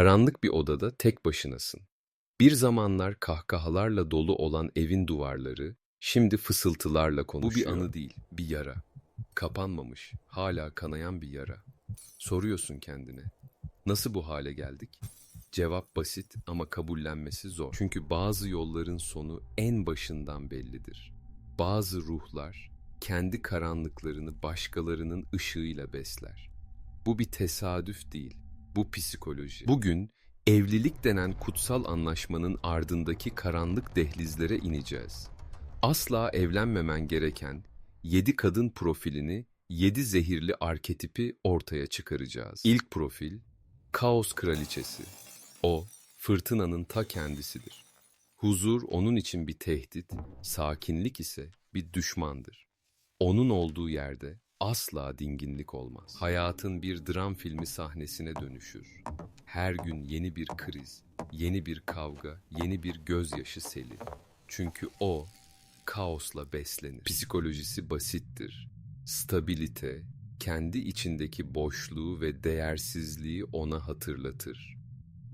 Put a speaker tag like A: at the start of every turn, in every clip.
A: Karanlık bir odada tek başınasın. Bir zamanlar kahkahalarla dolu olan evin duvarları şimdi fısıltılarla konuşuyor. Bu bir anı değil, bir yara. Kapanmamış, hala kanayan bir yara. Soruyorsun kendine. Nasıl bu hale geldik? Cevap basit ama kabullenmesi zor. Çünkü bazı yolların sonu en başından bellidir. Bazı ruhlar kendi karanlıklarını başkalarının ışığıyla besler. Bu bir tesadüf değil, bu psikoloji. Bugün evlilik denen kutsal anlaşmanın ardındaki karanlık dehlizlere ineceğiz. Asla evlenmemen gereken yedi kadın profilini, yedi zehirli arketipi ortaya çıkaracağız. İlk profil, kaos kraliçesi. O, fırtınanın ta kendisidir. Huzur onun için bir tehdit, sakinlik ise bir düşmandır. Onun olduğu yerde asla dinginlik olmaz. Hayatın bir dram filmi sahnesine dönüşür. Her gün yeni bir kriz, yeni bir kavga, yeni bir gözyaşı seli. Çünkü o kaosla beslenir. Psikolojisi basittir. Stabilite, kendi içindeki boşluğu ve değersizliği ona hatırlatır.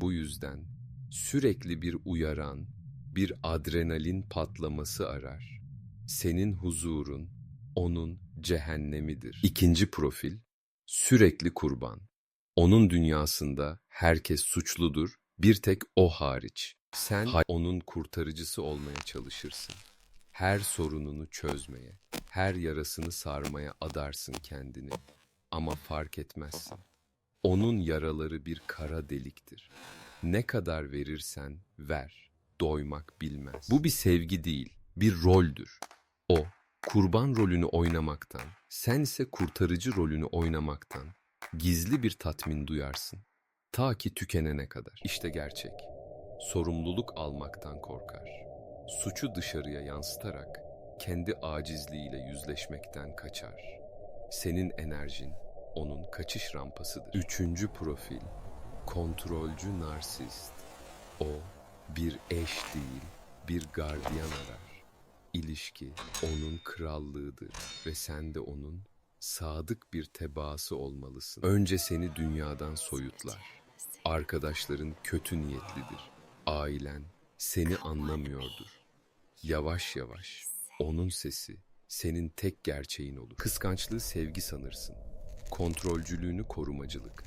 A: Bu yüzden sürekli bir uyaran, bir adrenalin patlaması arar. Senin huzurun, onun cehennemidir. İkinci profil, sürekli kurban. Onun dünyasında herkes suçludur, bir tek o hariç. Sen onun kurtarıcısı olmaya çalışırsın. Her sorununu çözmeye, her yarasını sarmaya adarsın kendini. Ama fark etmezsin. Onun yaraları bir kara deliktir. Ne kadar verirsen ver, doymak bilmez. Bu bir sevgi değil, bir roldür. O, kurban rolünü oynamaktan, sen ise kurtarıcı rolünü oynamaktan gizli bir tatmin duyarsın. Ta ki tükenene kadar. İşte gerçek. Sorumluluk almaktan korkar. Suçu dışarıya yansıtarak kendi acizliğiyle yüzleşmekten kaçar. Senin enerjin onun kaçış rampasıdır. Üçüncü profil, kontrolcü narsist. O bir eş değil, bir gardiyan arar. İlişki onun krallığıdır ve sen de onun sadık bir tebaası olmalısın. Önce seni dünyadan soyutlar. Arkadaşların kötü niyetlidir. Ailen seni anlamıyordur. Yavaş yavaş onun sesi senin tek gerçeğin olur. Kıskançlığı sevgi sanırsın. Kontrolcülüğünü korumacılık.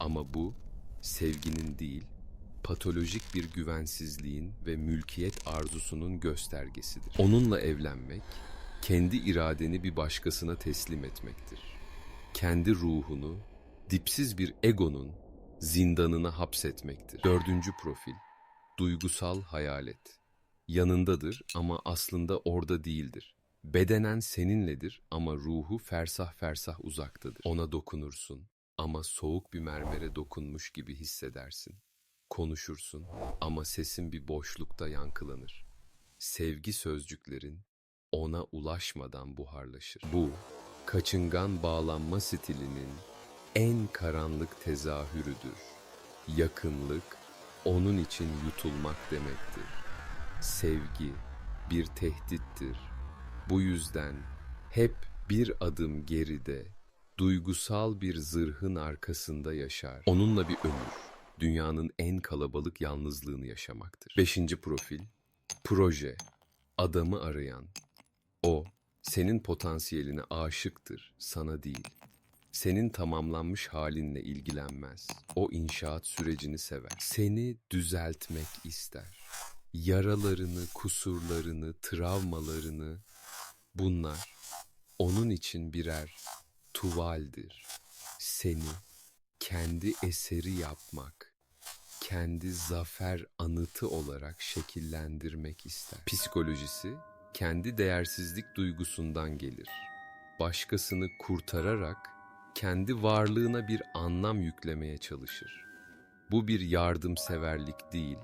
A: Ama bu sevginin değil, patolojik bir güvensizliğin ve mülkiyet arzusunun göstergesidir. Onunla evlenmek, kendi iradeni bir başkasına teslim etmektir. Kendi ruhunu, dipsiz bir egonun zindanına hapsetmektir. Dördüncü profil, duygusal hayalet. Yanındadır ama aslında orada değildir. Bedenen seninledir ama ruhu fersah fersah uzaktadır. Ona dokunursun ama soğuk bir mermere dokunmuş gibi hissedersin. Konuşursun ama sesin bir boşlukta yankılanır. Sevgi sözcüklerin ona ulaşmadan buharlaşır. Bu, kaçıngan bağlanma stilinin en karanlık tezahürüdür. Yakınlık, onun için yutulmak demektir. Sevgi, bir tehdittir. Bu yüzden hep bir adım geride, duygusal bir zırhın arkasında yaşar. Onunla bir ömür, dünyanın en kalabalık yalnızlığını yaşamaktır. Beşinci profil, proje, adamı arayan. O, senin potansiyeline aşıktır, sana değil. Senin tamamlanmış halinle ilgilenmez. O inşaat sürecini sever. Seni düzeltmek ister. Yaralarını, kusurlarını, travmalarını bunlar onun için birer tuvaldir. Seni kendi eseri yapmak, kendi zafer anıtı olarak şekillendirmek ister. Psikolojisi kendi değersizlik duygusundan gelir. Başkasını kurtararak kendi varlığına bir anlam yüklemeye çalışır. Bu bir yardımseverlik değil,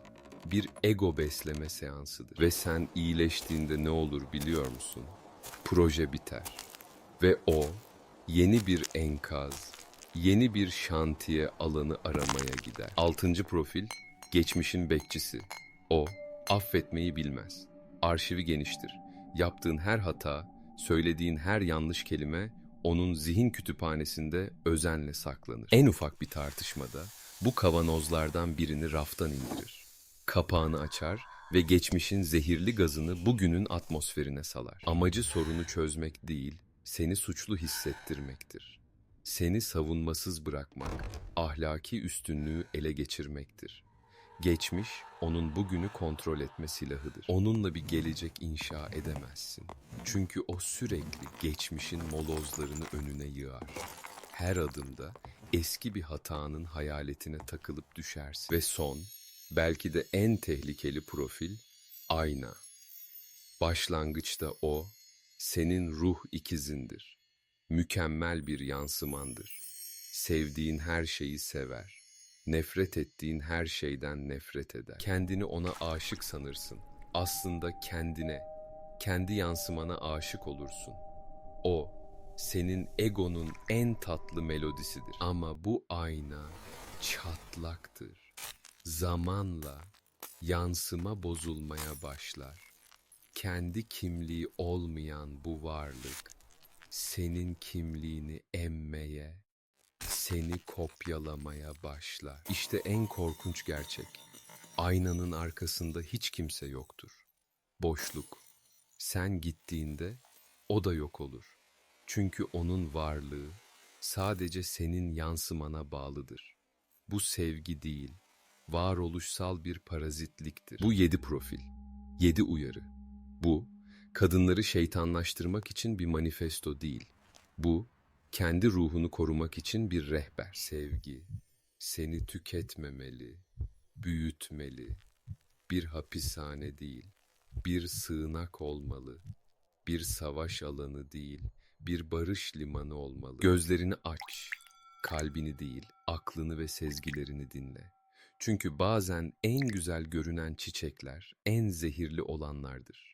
A: bir ego besleme seansıdır. Ve sen iyileştiğinde ne olur biliyor musun? Proje biter. Ve o yeni bir enkaz, yeni bir şantiye alanı aramaya gider. Altıncı profil, geçmişin bekçisi. O, affetmeyi bilmez. Arşivi geniştir. Yaptığın her hata, söylediğin her yanlış kelime onun zihin kütüphanesinde özenle saklanır. En ufak bir tartışmada bu kavanozlardan birini raftan indirir. Kapağını açar ve geçmişin zehirli gazını bugünün atmosferine salar. Amacı sorunu çözmek değil, seni suçlu hissettirmektir. Seni savunmasız bırakmak, ahlaki üstünlüğü ele geçirmektir. Geçmiş, onun bugünü kontrol etme silahıdır. Onunla bir gelecek inşa edemezsin. Çünkü o sürekli geçmişin molozlarını önüne yığar. Her adımda eski bir hatanın hayaletine takılıp düşersin. Ve son, belki de en tehlikeli profil, ayna. Başlangıçta o, senin ruh ikizindir. Mükemmel bir yansımandır. Sevdiğin her şeyi sever. Nefret ettiğin her şeyden nefret eder. Kendini ona aşık sanırsın. Aslında kendine, kendi yansımana aşık olursun. O, senin egonun en tatlı melodisidir. Ama bu ayna çatlaktır. Zamanla yansıma bozulmaya başlar. Kendi kimliği olmayan bu varlık senin kimliğini emmeye, seni kopyalamaya başlar. İşte en korkunç gerçek. Aynanın arkasında hiç kimse yoktur. Boşluk. Sen gittiğinde o da yok olur. Çünkü onun varlığı sadece senin yansımana bağlıdır. Bu sevgi değil, varoluşsal bir parazitliktir. Bu yedi profil, yedi uyarı. Bu, kadınları şeytanlaştırmak için bir manifesto değil. Bu, kendi ruhunu korumak için bir rehber. Sevgi, seni tüketmemeli, büyütmeli. Bir hapishane değil, bir sığınak olmalı. Bir savaş alanı değil, bir barış limanı olmalı. Gözlerini aç, kalbini değil, aklını ve sezgilerini dinle. Çünkü bazen en güzel görünen çiçekler en zehirli olanlardır.